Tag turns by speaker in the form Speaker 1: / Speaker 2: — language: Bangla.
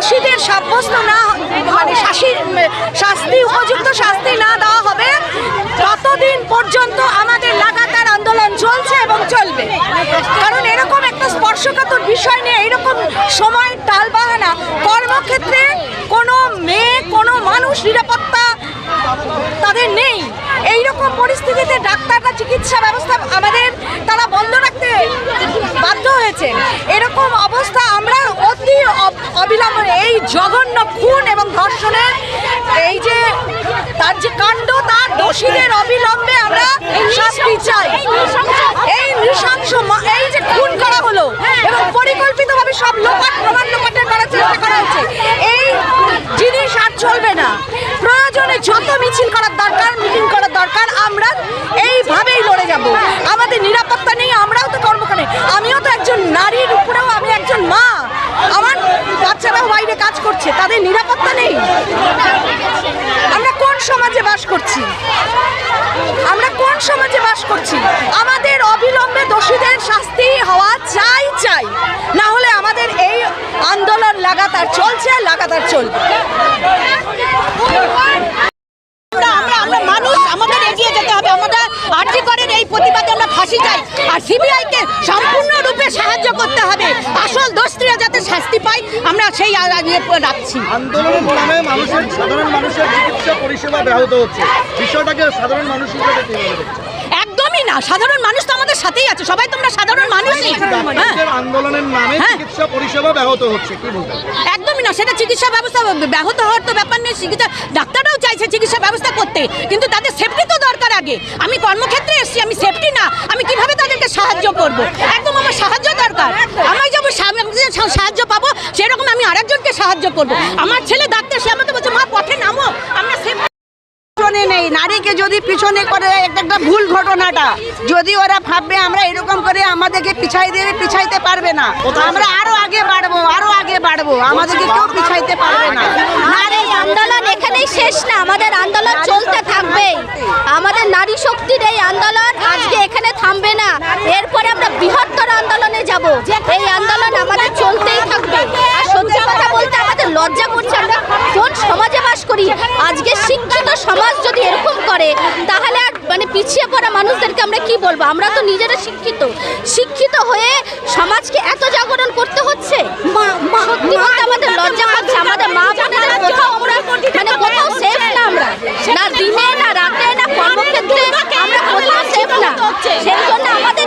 Speaker 1: দোষীদের সাব্যস্ত না মানে শাসি শাস্তি, উপযুক্ত শাস্তি না দেওয়া হবে। ততদিন পর্যন্ত আমাদের লাগাতার আন্দোলন চলছে এবং চলবে। কারণ এরকম একটা স্পর্শকাতর বিষয় নিয়ে, এরকম সময় টালবাহানা কর্মক্ষেত্রে কোনো মেয়ে, কোনো মানুষ নিরাপত্তা তাদের নেই। এই রকম পরিস্থিতিতে ডাক্তাররা চিকিৎসা ব্যবস্থা আমাদের তারা বন্ধ রাখতে বাধ্য হয়েছে। এরকম অবস্থা আমরা অতি অবিলম্বনে অবিলম্বে এই জঘন্য খুন এবং ধর্ষণের এই যে তার যে কাণ্ড তার দোষীদের অবিলম্বে আমরা শাস্তি চাই এই নৃশংস মা- এই যে খুন করা হলো এবং পরিকল্পিতভাবে সব লোপাট প্রমাণ লোপাটের করার চেষ্টা করা হচ্ছে এই জিনিস আর চলবে না প্রয়োজনে যত মিছিল করার দরকার মিটিং করার দরকার আমরা এইভাবেই লড়ে যাব আমাদের নিরাপত্তা নেই আমরাও তো কর্মকারে আমিও তো একজন নারীর উপরেও আমি একজন মা আমার বাচ্চারাও বাইরে কাজ করছে তাদের নিরাপত্তা নেই। আমরা কোন সমাজে বাস করছি? আমরা কোন সমাজে বাস করছি? আমাদের অবিলম্বে দোষীদের শাস্তি হওয়া চাই চাই। না হলে আমাদের এই আন্দোলন লাগাতার চলছে, লাগাতার চলবে।
Speaker 2: আমরা আমরা মানুষ, আমাদের এগিয়ে যেতে হবে। আমরা আর্জি করেন এই প্রতিবাদে ফাঁসি চাই। আর সিবিআইকে সম্পূর্ণরূপে সাহায্য করতে হবে। আসল দোষীরা যাতে শাস্তি পায় আমরা সেই ইয়ে রাখছি।
Speaker 3: আন্দোলনের নামে মানুষের সাধারণ মানুষের চিকিৎসা পরিষেবা ব্যাহত হচ্ছে। বিষয়টাকে সাধারণ মানুষ?
Speaker 2: একদমই না। সাধারণ মানুষ তো আমাদের সাথেই আছে। সবাই তোমরা সাধারণ মানুষই। হ্যাঁ।
Speaker 3: আন্দোলনের নামে
Speaker 2: হ্যাঁ।
Speaker 3: চিকিৎসা পরিষেবা ব্যাহত হচ্ছে কি
Speaker 2: একদমই না। সেটা চিকিৎসা ব্যবস্থা ব্যাহত হওয়ার তো ব্যাপার নেই। চিকিৎসা ডাক্তাররাও চাইছে চিকিৎসা ব্যবস্থা করতে। কিন্তু তাদের সেফটি তো দরকার আগে। আমি কর্মক্ষেত্রে এসেছি আমি সেফটি না আমি কীভাবে তাদেরকে সাহায্য করব। একদম আমার সাহায্য দরকার। আমি যেমন সাহায্য পাবো সেরকম আমি আরেকজনকে সাহায্য করব। আমার ছেলে ডাক্তার সে আমাকে বলছে মা পথে নামো। আমরা
Speaker 4: পিছনে নেই। নারীকে যদি পিছনে করে একটা একটা ভুল ঘটনাটা যদি ওরা ভাববে আমরা এরকম করে আমাদেরকে পিছাই দেবে পিছাইতে পারবে না। আমরা আরও আগে বাড়বো আরও আগে বাড়বো। আমাদেরকে কেউ পিছাইতে পারবে না।
Speaker 5: আর আন্দোলন এখানেই শেষ না। আমাদের আন্দোলন চলতে থাকবে। আমাদের নারী শক্তির এই আন্দোলন আজকে এখানে থামবে না। এরপরে আমরা বৃহত্তর আন্দোলনে যাব। এই আন্দোলন আমাদের চলতেই থাকবে। আর সত্যি কথা বলতে আমাদের লজ্জা করছে আমরা কোন সমাজে বাস করি আজকে শিক্ষিত সমাজ যদি এরকম করে তাহলে আর মানে পিছিয়ে পড়া মানুষদেরকে আমরা কি বলব? আমরা তো নিজেরা শিক্ষিত। শিক্ষিত হয়ে সমাজকে এত জাগরণ করতে হচ্ছে? আমাদের লজ্জা করছে।
Speaker 6: আমাদের মা
Speaker 5: বোনেরা কোথাও
Speaker 2: মানে
Speaker 5: আমরা। না দিনে না রাতে না কর্মক্ষেত্রে আমরা সেজন্য আমাদের